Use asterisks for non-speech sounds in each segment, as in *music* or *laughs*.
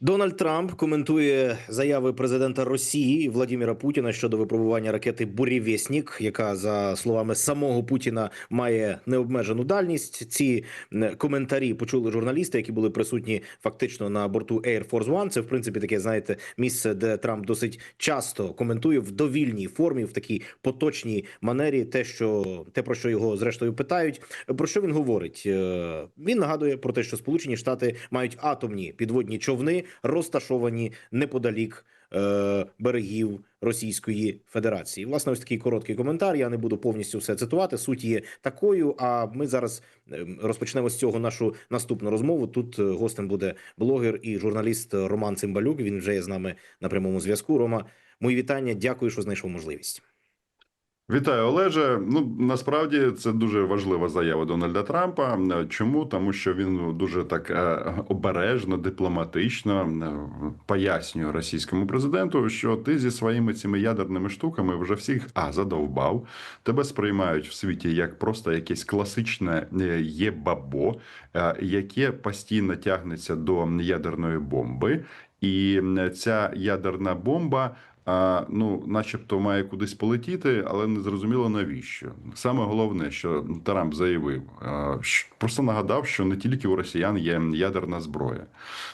Дональд Трамп коментує заяви президента Росії Владіміра Путіна щодо випробування ракети «Бурєвєснік», яка за словами самого Путіна має необмежену дальність. Ці коментарі почули журналісти, які були присутні фактично на борту Air Force One. Це в принципі таке, знаєте, місце, де Трамп досить часто коментує в довільній формі, в такій поточній манері, те, що те про що його зрештою питають. Про що він говорить? Е, Він нагадує про те, що Сполучені Штати мають атомні підводні човни, розташовані неподалік е, берегів Російської Федерації. Власне, ось такий короткий коментар. Я не буду повністю все цитувати. Суть є такою. А ми зараз е, розпочнемо з цього нашу наступну розмову. Тут е, гостем буде блогер і журналіст Роман Цимбалюк. Він вже є з нами на прямому зв'язку. Рома, мої вітання. Дякую, що знайшов можливість. Вітаю, Олеже. Ну насправді це дуже важлива заява Дональда Трампа. Чому? Тому що він дуже так е, обережно, дипломатично е, пояснює російському президенту, що ти зі своїми цими ядерними штуками вже всіх а задовбав. Тебе сприймають в світі як просто якесь класичне е, єбабо, яке постійно тягнеться до ядерної бомби. І ця ядерна бомба ну, начебто, має кудись полетіти, але не зрозуміло навіщо. Саме головне, що Трамп заявив, просто нагадав, що не тільки у росіян є ядерна зброя.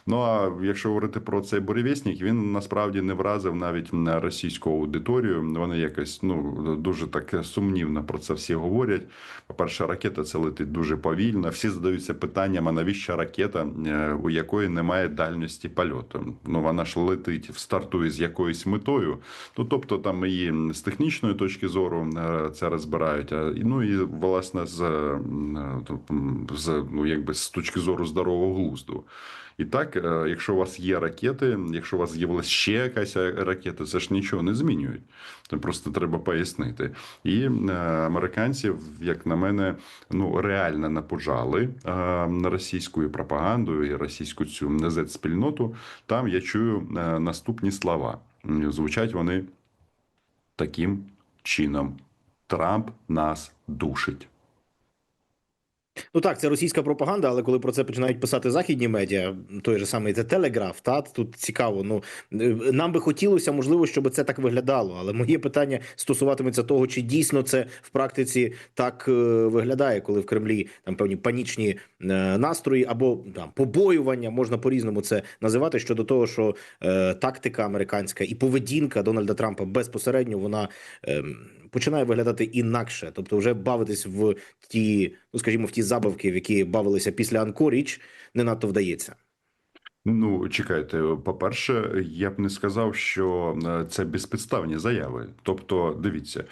Ну а якщо говорити про цей буревісник, він насправді не вразив навіть на російську аудиторію. Вони якось ну дуже так сумнівно про це всі говорять. По-перше, ракета це летить дуже повільно. Всі задаються питанням, а навіщо ракета, е, у якої немає дальності польоту? Ну вона ж летить, стартує з якоюсь метою. Ну тобто там і з технічної точки зору е, це розбирають. Ну і власне з, е, з ну якби з точки зору здорового глузду. І так, е, якщо у вас є ракети, якщо у вас з'явилася ще якась ракета, це ж нічого не змінюють. Це просто треба пояснити. І е, американців, як на мене, ну реально напужали е, російською пропагандою і російську цю nz спільноту Там я чую е, наступні слова. Звучать вони таким чином: Трамп нас душить. Ну так, це російська пропаганда, але коли про це починають писати західні медіа, той же самий The Telegraph, та тут цікаво. Ну е, нам би хотілося, можливо, щоб це так виглядало. Але моє питання стосуватиметься того, чи дійсно це в практиці так е, виглядає, коли в Кремлі там певні панічні е, настрої або там побоювання, можна по-різному це називати щодо того, що е, тактика американська і поведінка Дональда Трампа безпосередньо вона. ем, починає виглядати інакше, тобто вже бавитись в ті, ну скажімо, в ті забавки, в які бавилися після Анкоріч, не надто вдається. Ну, чекайте, по-перше, я б не сказав, що е, це безпідставні заяви. Тобто, дивіться,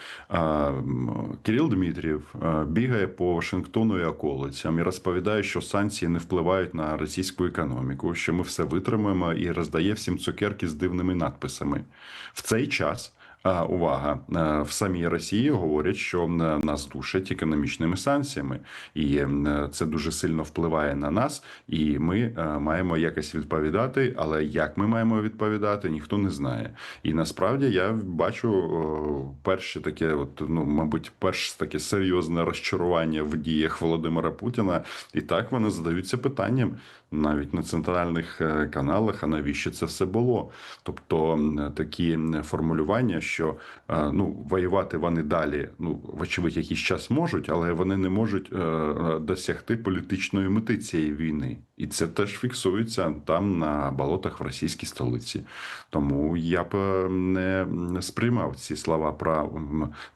Кирил Дмитрів е, бігає по Вашингтону і околицям і розповідає, що санкції не впливають на російську економіку, що ми все витримаємо і роздає всім цукерки з дивними надписами. В цей час. Увага е, в самій Росії говорять, що е, нас душать економічними санкціями, і е, це дуже сильно впливає на нас, і ми маємо якось відповідати. Але як ми маємо відповідати, ніхто не знає. І насправді я бачу перше таке, от ну мабуть, перше таке серйозне розчарування в діях Володимира Путіна. І так вони задаються питанням навіть на центральних каналах. А навіщо це все було? Тобто такі формулювання, що е, ну воювати вони далі, ну вочевидь, якийсь час можуть, але вони не можуть е, досягти політичної мети цієї війни, і це теж фіксується там на болотах в російській столиці. Тому я б не сприймав ці слова про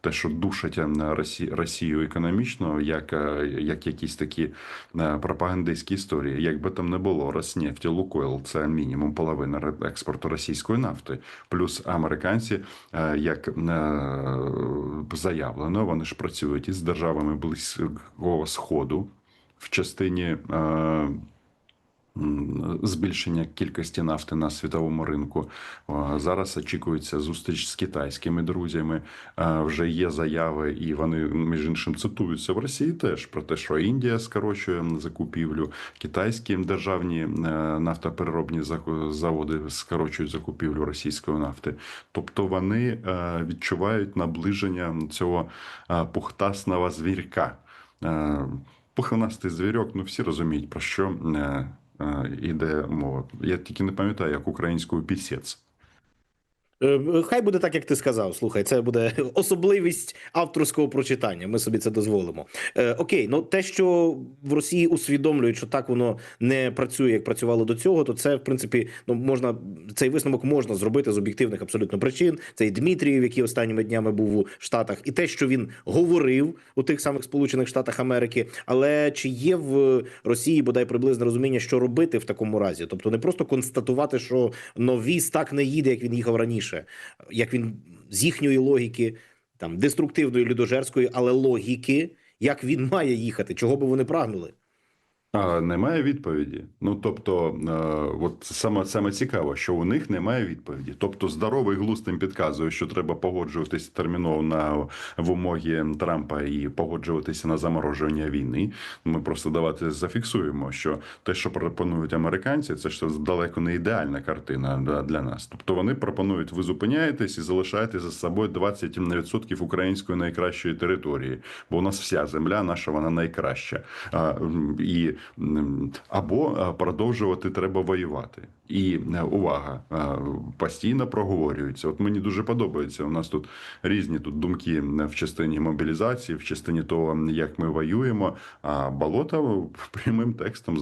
те, що душать Росію економічно, як, е, як якісь такі пропагандистські історії. Якби там не було Роснефть і Лукойл, це мінімум половина експорту російської нафти. Плюс американці, як е, заявлено, вони ж працюють із державами Близького Сходу в частині. Збільшення кількості нафти на світовому ринку зараз очікується зустріч з китайськими друзями. Е, Вже є заяви, і вони між іншим цитуються в Росії теж про те, що Індія скорочує закупівлю, китайські державні е, нафтопереробні заводи скорочують закупівлю російської нафти. Тобто вони е, відчувають наближення цього пухтасного звірка. Пухнастий звірок, ну всі розуміють, про що е, іде мова. Я тільки не пам'ятаю, як українською пісець. Е, Хай буде так, як ти сказав. Слухай, це буде *laughs* особливість авторського прочитання. Ми собі це дозволимо. Е, окей, ну те, що в Росії усвідомлюють, що так воно не працює, як працювало до цього, то це в принципі ну можна цей висновок можна зробити з об'єктивних абсолютно причин. Це і Дмитрієв, який останніми днями був у Штатах, і те, що він говорив у тих самих Сполучених Штатах Америки. Але чи є в Росії бодай приблизне розуміння, що робити в такому разі? Тобто не просто констатувати, що новіс так не їде, як він їхав раніше, як він з їхньої логіки, там деструктивної людожерської, але логіки, як він має їхати, чого би вони прагнули. А немає відповіді. Ну тобто, е, от саме саме цікаво, що у них немає відповіді. Тобто, здоровий глузд їм підказує, що треба погоджуватися терміново на вимоги Трампа і погоджуватися на заморожування війни. Ми просто давати зафіксуємо, що те, що пропонують американці, це ж далеко не ідеальна картина для- нас. Тобто вони пропонують, ви зупиняєтесь і залишаєте за собою 20% української найкращої території, бо у нас вся земля наша вона найкраща. А, і або продовжувати треба воювати. І е, увага постійно проговорюється. От мені дуже подобається. У нас тут різні тут думки в частині мобілізації, в частині того, як ми воюємо. А болото *laughs* прямим текстом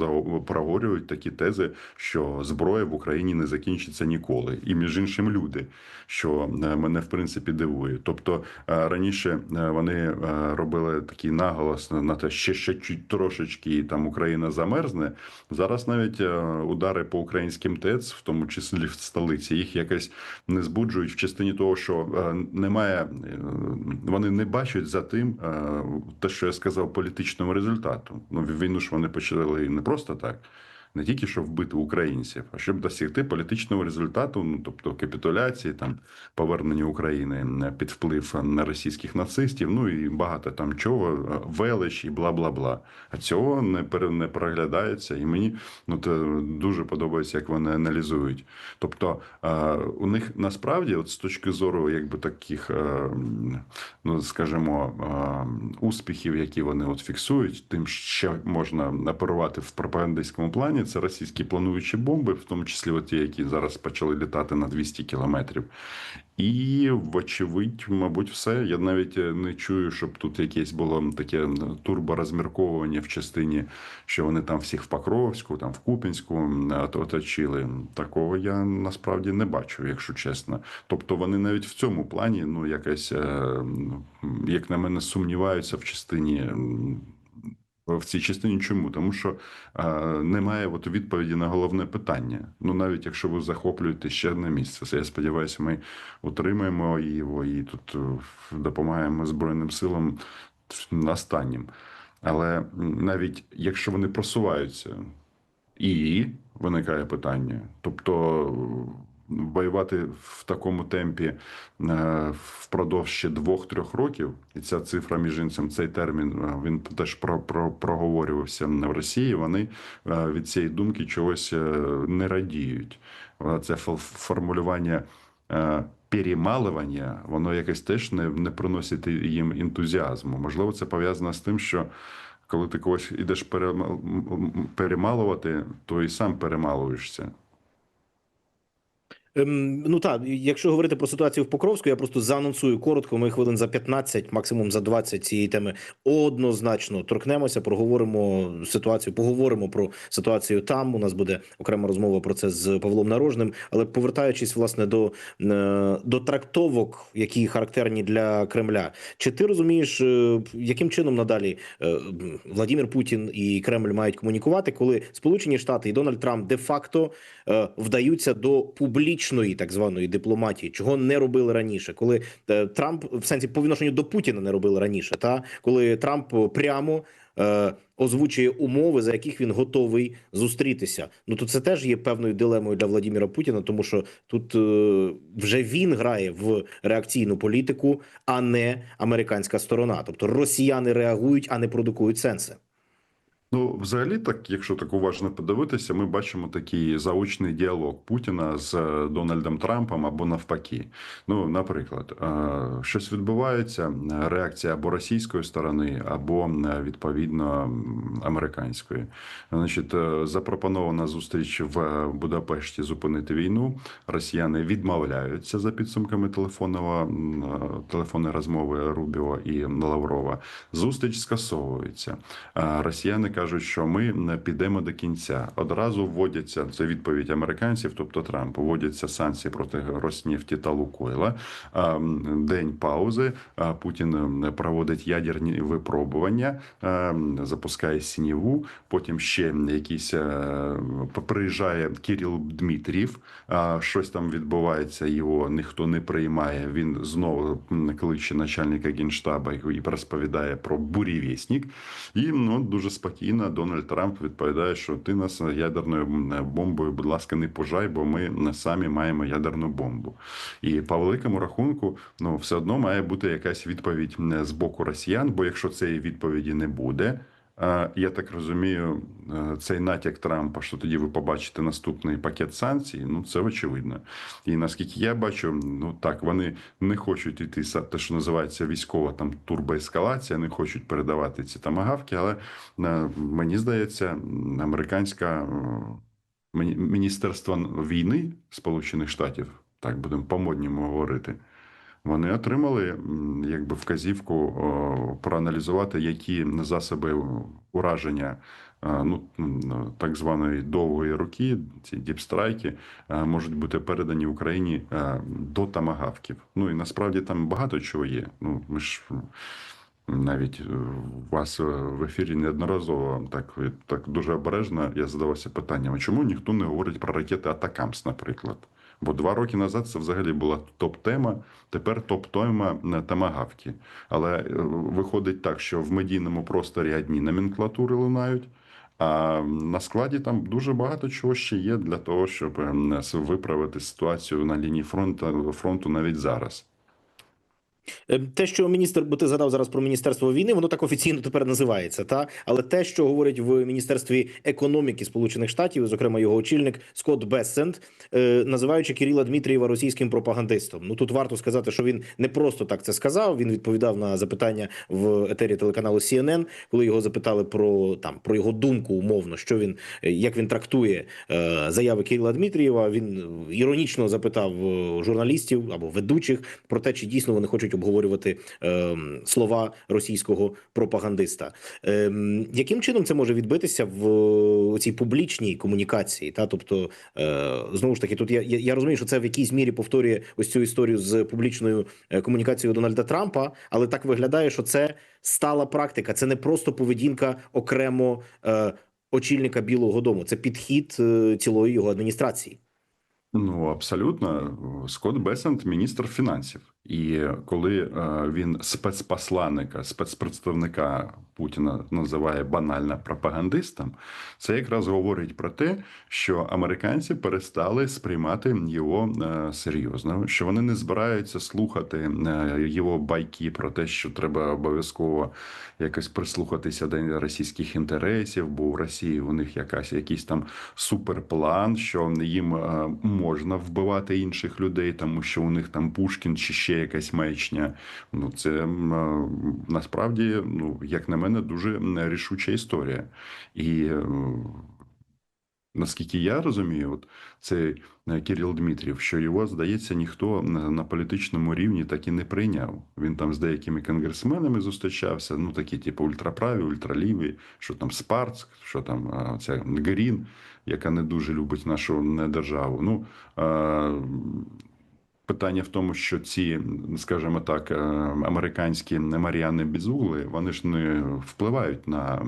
проговорюють такі тези, що зброя в Україні не закінчиться ніколи. І між іншим люди, що е, мене в принципі дивує. Тобто е, раніше е, вони е, робили такий наголос на те, ще ще чуть трошечки і там Україна замерзне. Зараз навіть е, удари по українським ТЕЦ, в тому числі в столиці, їх якось не збуджують в частині того, що е, немає, е, вони не бачать за тим, е, те, що я сказав, політичного результату. Ну війну ж вони почали не просто так. Не тільки щоб вбити українців, а щоб досягти політичного результату, ну тобто капітуляції, там повернення України під вплив на російських нацистів, ну і багато там чого, е, велич і бла бла бла. А цього не пере- не проглядається, і мені ну це дуже подобається, як вони аналізують. Тобто е, у них насправді, от з точки зору, якби таких, е, ну скажімо, успіхів, які вони от фіксують, тим, що можна оперувати в пропагандистському плані, це російські плануючі бомби, в тому числі ті, які зараз почали літати на 200 кілометрів. І, вочевидь, мабуть, все. Я навіть е, не чую, щоб тут якесь було таке турборозмірковування в частині, що вони там всіх в Покровську, там в Купінську оточили. Такого я насправді не бачу, якщо чесно. Тобто вони навіть в цьому плані, ну, якось, е, як на мене, сумніваються в частині. В цій частині чому? Тому що е, немає от відповіді на головне питання. Ну навіть якщо ви захоплюєте ще одне місце, це я сподіваюся, ми утримаємо його і тут е, допомагаємо Збройним силам останнім. Але навіть якщо вони просуваються, і виникає питання, тобто воювати в такому темпі е, впродовж ще двох-трьох років, і ця цифра між іншим, цей термін е, він теж про, про, проговорювався в Росії. Вони е, від цієї думки чогось не радіють. Це фо- формулювання. Перемалування, воно якось теж не, не приносить їм ентузіазму. Можливо, це пов'язано з тим, що коли ти когось ідеш перема- перемалувати, то і сам перемалуєшся. Ем, ну так, якщо говорити про ситуацію в Покровську, я просто заанонсую коротко. Ми хвилин за 15, максимум за 20 цієї теми однозначно торкнемося, проговоримо ситуацію, поговоримо про ситуацію там. У нас буде окрема розмова про це з Павлом Нарожним. Але повертаючись власне до, е, до трактовок, які характерні для Кремля, чи ти розумієш, е, яким чином надалі е, Владимир Путін і Кремль мають комунікувати, коли Сполучені Штати і Дональд Трамп де-факто е, вдаються до публічної так званої дипломатії, чого не робили раніше, коли е, Трамп в сенсі по відношенню до Путіна не робили раніше, та коли Трамп прямо е, озвучує умови, за яких він готовий зустрітися. Ну то це теж є певною дилемою для Владимира Путіна, тому що тут е, вже він грає в реакційну політику, а не американська сторона. Тобто росіяни реагують, а не продукують сенси. Ну, взагалі, так, якщо так уважно подивитися, ми бачимо такий заочний діалог Путіна з е, Дональдом Трампом або навпаки. Ну, наприклад, е, щось відбувається, е, реакція або російської сторони, або відповідно американської. Значить, запропонована зустріч в Будапешті зупинити війну. Росіяни відмовляються за підсумками телефонного телефонної розмови Рубіо і Лаврова. Зустріч скасовується. Росіяни кажуть, що ми підемо до кінця. Одразу вводяться це відповідь американців, тобто Трамп, вводяться санкції проти Роснефті та Лукойла. День паузи. Путін проводить ядерні випробування, запускає сініву. Потім ще якийсь е, приїжджає Кирил Дмитрів. Щось там відбувається, його ніхто не приймає. Він знову кличе начальника генштаба і розповідає про бурєвєснік. І ну дуже спокійно Дональд Трамп відповідає, що ти нас ядерною бомбою, будь ласка, не пожай, бо ми самі маємо ядерну бомбу. І по великому рахунку, ну все одно має бути якась відповідь з боку росіян. Бо якщо цієї відповіді не буде. Я так розумію, е, цей натяк Трампа, що тоді ви побачите наступний пакет санкцій. Ну це очевидно. І наскільки я бачу, ну так вони не хочуть йти те, що називається військова там турбоескалація, не хочуть передавати ці тамагавки, але е, мені здається, американська е, міністерство війни Сполучених Штатів, так будемо по-модньому говорити. Вони отримали якби вказівку проаналізувати, які засоби ураження ну, так званої довгої руки, ці діпстрайки, можуть бути передані Україні до тамагавків. Ну і насправді там багато чого є. Ну ми ж навіть е, вас е, в ефірі неодноразово так, так дуже обережно я задавався питанням, чому ніхто не говорить про ракети Атакамс, наприклад? Бо два роки назад це взагалі була топ-тема, тепер топ-тема на тамагавки. Але е, виходить так, що в медійному просторі одні номенклатури лунають, а на складі там дуже багато чого ще є для того, щоб е, виправити ситуацію на лінії фронту, фронту навіть зараз. Е, Те, що міністр, бо ти згадав зараз про міністерство війни, воно так офіційно тепер називається. Та але те, що говорить в міністерстві економіки Сполучених Штатів, зокрема його очільник Скотт Бессент, е, називаючи Кирила Дмитрієва російським пропагандистом. Ну тут варто сказати, що він не просто так це сказав. Він відповідав на запитання в етері телеканалу CNN, коли його запитали про там про його думку умовно, що він е, як він трактує е, заяви Кирила Дмитрієва. Він іронічно запитав журналістів або ведучих про те, чи дійсно вони хочуть обговорювати е, слова російського пропагандиста. Е, яким чином це може відбитися в е, цій публічній комунікації? Та тобто, е, знову ж таки, тут я, я, я розумію, що це в якійсь мірі повторює ось цю історію з публічною е, комунікацією Дональда Трампа, але так виглядає, що це стала практика. Це не просто поведінка окремо е, очільника Білого Дому, це підхід е, цілої його адміністрації. Ну абсолютно, Скотт Бесент, міністр фінансів. І коли е, він спецпосланника, спецпредставника Путіна називає банально пропагандистом, це якраз говорить про те, що американці перестали сприймати його е, серйозно, що вони не збираються слухати е, його байки про те, що треба обов'язково якось прислухатися до російських інтересів, бо в Росії у них якась якийсь там суперплан, що їм можна вбивати інших людей, тому що у них там Пушкін чи ще якась маячня. Ну це насправді, ну як на мене, дуже рішуча історія. І е, наскільки я розумію, от цей е, Кирил Дмитрів, що його, здається, ніхто на політичному рівні так і не прийняв. Він там з деякими конгресменами зустрічався, ну такі, типу, ультраправі, ультраліві, що там Спарц, що там ця Грін, яка не дуже любить нашу державу. Ну, Питання в тому, що ці, скажімо так, е, американські Маріани Бізугли, вони ж не впливають на,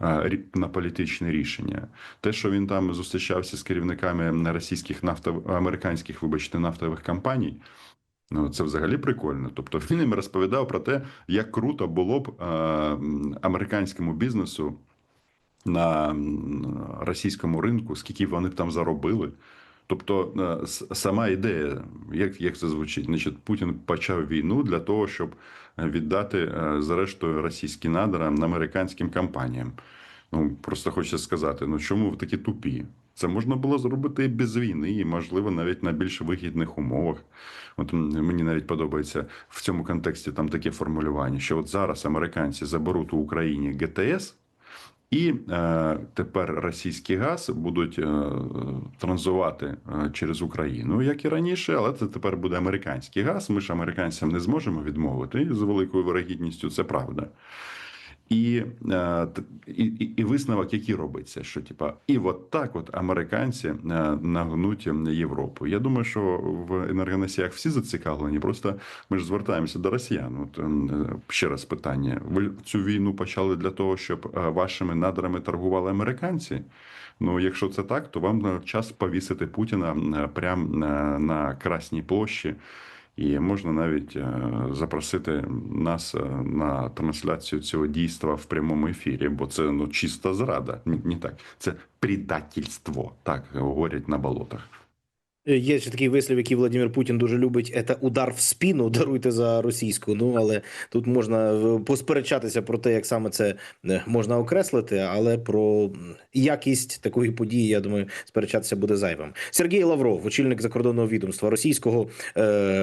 е, на політичне рішення. Те, що він там зустрічався з керівниками російських нафтов... американських, вибачте, нафтових компаній. Ну, це взагалі прикольно. Тобто він їм розповідав про те, як круто було б е, американському бізнесу на російському ринку, скільки вони б там заробили. Тобто, е, сама ідея, як, як це звучить, значить, Путін почав війну для того, щоб віддати, е, зрештою, російські надра американським компаніям. Ну просто хочеться сказати: ну чому ви такі тупі? Це можна було зробити і без війни, і можливо навіть на більш вигідних умовах. От мені навіть подобається в цьому контексті там таке формулювання, що от зараз американці заберуть у Україні ГТС. І е, тепер російський газ будуть е, транзувати е, через Україну, як і раніше, але це тепер буде американський газ. Ми ж американцям не зможемо відмовити з великою вирогідністю. Це правда. І, е, і, і, і висновок, який робиться, що типа, і от так, от американці е, нагнуть Європу. Я думаю, що в енергоносіях всі зацікавлені. Просто ми ж звертаємося до росіян. От е, ще раз питання: ви цю війну почали для того, щоб вашими надрами торгували американці? Ну, якщо це так, то вам час повісити Путіна прямо на, на Красній площі. І можна навіть е, запросити нас е, на трансляцію цього дійства в прямому ефірі, бо це ну чиста зрада. Ні, не так, це предательство. Так говорять на болотах. Е, Є ще такий вислів, який Владимир Путін дуже любить. Це удар в спину. *laughs* Даруйте за російську. Ну але тут можна е, посперечатися про те, як саме це е, можна окреслити, але про якість такої події, я думаю, сперечатися буде зайвим. Сергій Лавров, очільник закордонного відомства російського,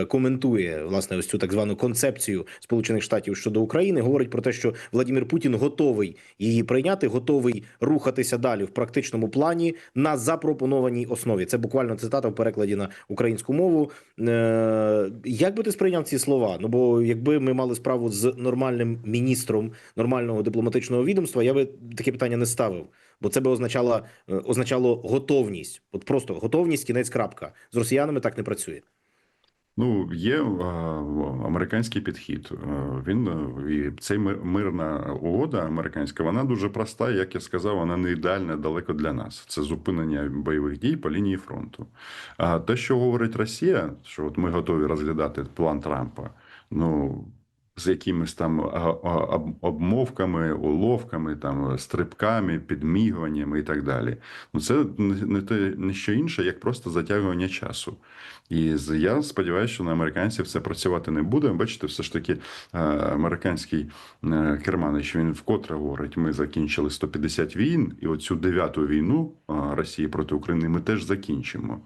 коментує власне ось цю так звану концепцію Сполучених Штатів щодо України. Говорить про те, що Владимир Путін готовий її прийняти, готовий рухатися далі в практичному плані на запропонованій основі. Це буквально цитата в перекладі на українську мову. Е, як би ти сприйняв ці слова? Ну бо якби ми мали справу з нормальним міністром нормального дипломатичного відомства, я би таке питання не ставив. Бо це би означало, е, означало готовність, от просто готовність, кінець крапка. З росіянами так не працює. Ну, є американський підхід. Е, Він е, і цей ми- мирна угода американська, вона дуже проста. Як я сказав, вона не ідеальна далеко для нас. Це зупинення бойових дій по лінії фронту. А те, що говорить Росія, що от ми готові розглядати план Трампа, ну. З якимись там обмовками, уловками, там стрибками, підмігуваннями і так далі. Ну це не те, не що інше, як просто затягування часу. І я сподіваюся, що на американців це працювати не буде. Бачите, все ж таки е, американський е, керманич він вкотре говорить: ми закінчили 150 війн, і оцю дев'яту війну е, Росії проти України ми теж закінчимо.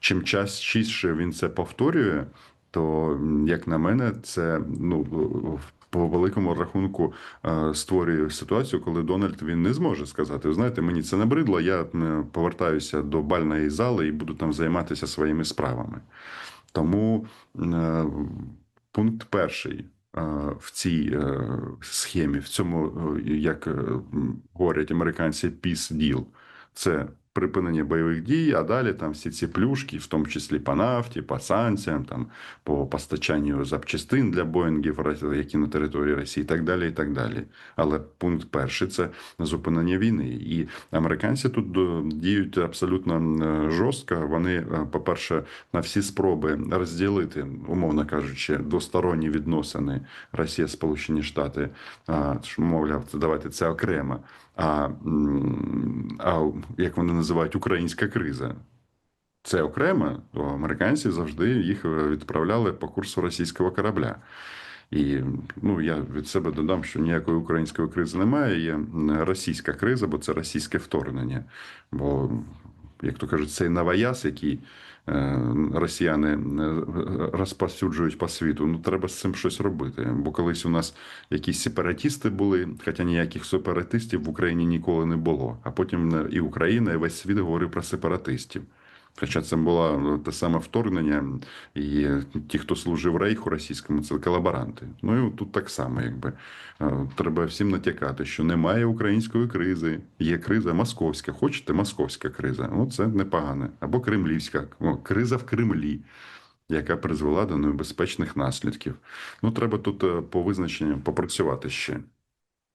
Чим частіше він це повторює, то як на мене, це ну по великому рахунку е, створює ситуацію, коли Дональд він не зможе сказати: «Ви знаєте, мені це набридло, я повертаюся до бальної зали і буду там займатися своїми справами. Тому е, пункт перший е, в цій схемі, в цьому, як говорять американці, peace deal, це припинення бойових дій, а далі там всі ці плюшки, в тому числі по нафті, по санкціям, там по постачанню запчастин для Боїнгів, які на території Росії, і так далі. і так далі. Але пункт перший це зупинення війни. І американці тут діють абсолютно е, жорстко. Вони, е, по-перше, на всі спроби розділити, умовно кажучи, двосторонні відносини Росія, Сполучені Штати, мовляв, давайте це окремо. А, а як вони називають українська криза. Це окремо, то американці завжди їх е, відправляли по курсу російського корабля. І ну я від себе додам, що ніякої української кризи немає. Є російська криза, бо це російське вторгнення. Бо, як то кажуть, цей новояз, який росіяни розпосюджують розповсюджують по світу, ну треба з цим щось робити. Бо колись у нас якісь сепаратісти були, хоча ніяких сепаратистів в Україні ніколи не було. А потім е, і Україна, і весь світ говорив про сепаратистів. Хоча це було ну, те саме вторгнення, і ті, хто служив рейху російському, це колаборанти. Ну і тут так само, якби треба всім натякати, що немає української кризи, є криза московська. Хочете московська криза? Ну це непогане. Або кремлівська О, криза в Кремлі, яка призвела до небезпечних наслідків. Ну треба тут е, по визначенням попрацювати ще.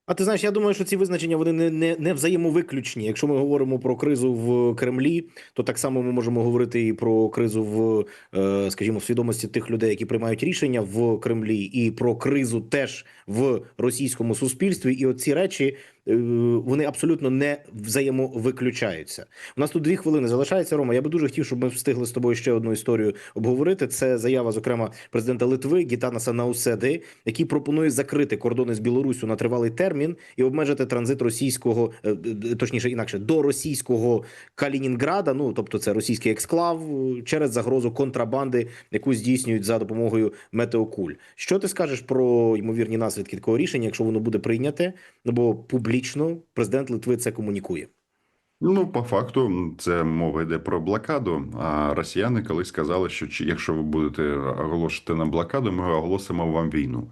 А ти знаєш, я думаю, що ці визначення вони не, не, не взаємовиключні. Якщо ми говоримо про кризу в Кремлі, то так само ми можемо говорити і про кризу в, е, скажімо, свідомості тих людей, які приймають рішення в Кремлі, і про кризу теж в російському суспільстві. І оці речі вони абсолютно не взаємовиключаються. У нас тут дві хвилини залишається. Рома. Я би дуже хотів, щоб ми встигли з тобою ще одну історію обговорити. Це заява, зокрема, президента Литви Гітанаса Науседи, який пропонує закрити кордони з Білоруссю на тривалий термін і обмежити транзит російського, е, е, точніше інакше до російського Калінінграда. Ну тобто, це російський ексклав е, через загрозу контрабанди, яку здійснюють за допомогою метеокуль. Що ти скажеш про ймовірні наслідки такого рішення, якщо воно буде прийняте? Ну бо публічно президент Литви це комунікує. Ну, по факту, це мова йде про блокаду. А росіяни колись сказали, що якщо ви будете оголошувати нам блокаду, ми оголосимо вам війну.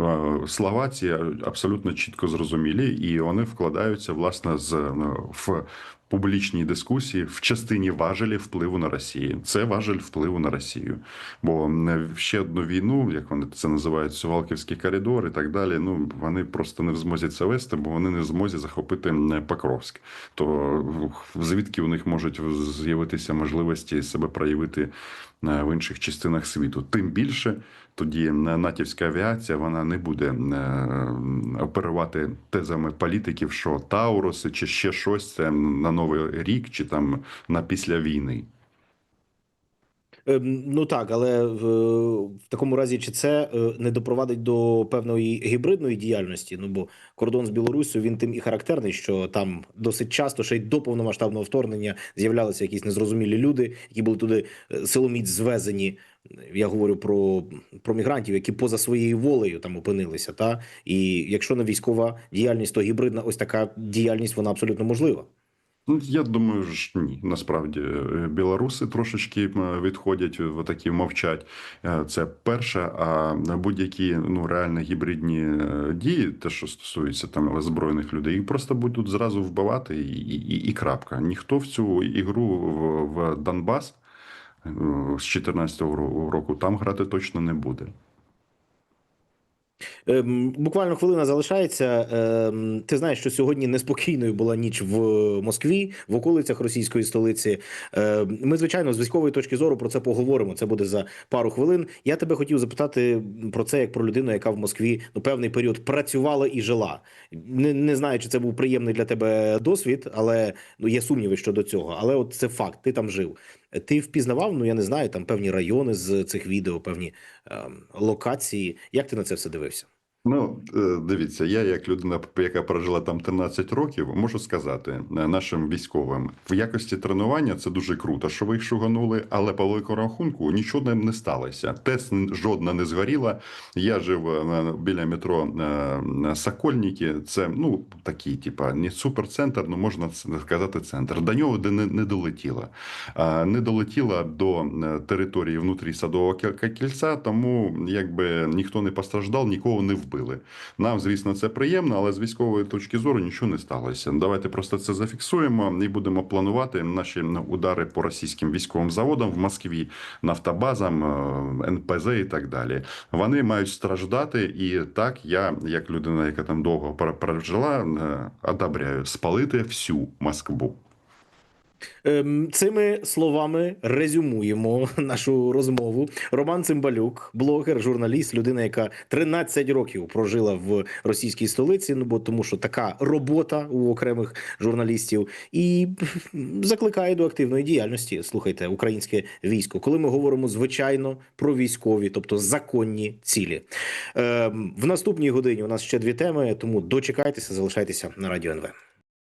Е, Слова ці абсолютно чітко зрозумілі, і вони вкладаються власне з ну, в публічній дискусії в частині важелі впливу на Росію. Це важель впливу на Росію. Бо ще одну війну, як вони це називають, Сувалківський коридор і так далі. Ну вони просто не в змозі це вести, бо вони не в змозі захопити Покровськ. То звідки у них можуть з'явитися можливості себе проявити в інших частинах світу? Тим більше тоді натівська авіація вона не буде е, оперувати тезами політиків, що Тауруси чи ще щось це на новий рік, чи там на після війни. Ем, Ну так, але в, в такому разі, чи це е, не допровадить до певної гібридної діяльності? Ну бо кордон з Білоруссю він тим і характерний, що там досить часто ще й до повномасштабного вторгнення з'являлися якісь незрозумілі люди, які були туди е, силоміць звезені. Я говорю про, про мігрантів, які поза своєю волею там опинилися. Та і якщо не військова діяльність, то гібридна ось така діяльність вона абсолютно можлива. Ну, я думаю, ж ні. Насправді е, білоруси трошечки відходять в такі мовчать. Е, Це перше. А будь-які ну реально гібридні е, дії, те, що стосується там збройних людей, їх просто будуть зразу вбивати і, і, і крапка. Ніхто в цю ігру в, в Донбас е, з 14 року там грати точно не буде. Ем, буквально хвилина залишається. Ем, ти знаєш, що сьогодні неспокійною була ніч в Москві, в околицях російської столиці. Ем, ми, звичайно, з військової точки зору про це поговоримо. Це буде за пару хвилин. Я тебе хотів запитати про це як про людину, яка в Москві ну певний період працювала і жила. Не, не знаю, чи це був приємний для тебе досвід, але ну є сумніви щодо цього. Але от це факт. Ти там жив. Ти впізнавав, ну я не знаю, там певні райони з цих відео, певні е, локації. Як ти на це все дивився? Ну, е, дивіться, я як людина, яка прожила там 13 років, можу сказати е, нашим військовим в якості тренування це дуже круто, що ви їх шуганули, але по великому рахунку нічого не- сталося. ТЕС жодна не згоріла. Я жив е, біля метро Сокольники. Це ну такий, типа, не суперцентр, ну можна сказати, центр. До нього де не, не долетіла. Не долетіла до території внутрі садового кі- кільця, тому якби ніхто не постраждав, нікого не вбили. Нам, звісно, це приємно, але з військової точки зору нічого не сталося. Давайте просто це зафіксуємо і будемо планувати наші удари по російським військовим заводам в Москві, нафтобазам, е, НПЗ і так далі. Вони мають страждати, і так я, як людина, яка там довго пер- пережила, е, одобряю спалити всю Москву. Ем, Цими словами резюмуємо *laughs* нашу розмову. Роман Цимбалюк, блогер, журналіст, людина, яка 13 років прожила в російській столиці. Ну бо тому, що така робота у окремих журналістів, і *laughs* закликає до активної діяльності. Слухайте, українське військо, коли ми говоримо звичайно про військові, тобто законні цілі. Ем, В наступній годині у нас ще дві теми, тому дочекайтеся, залишайтеся на радіо НВ.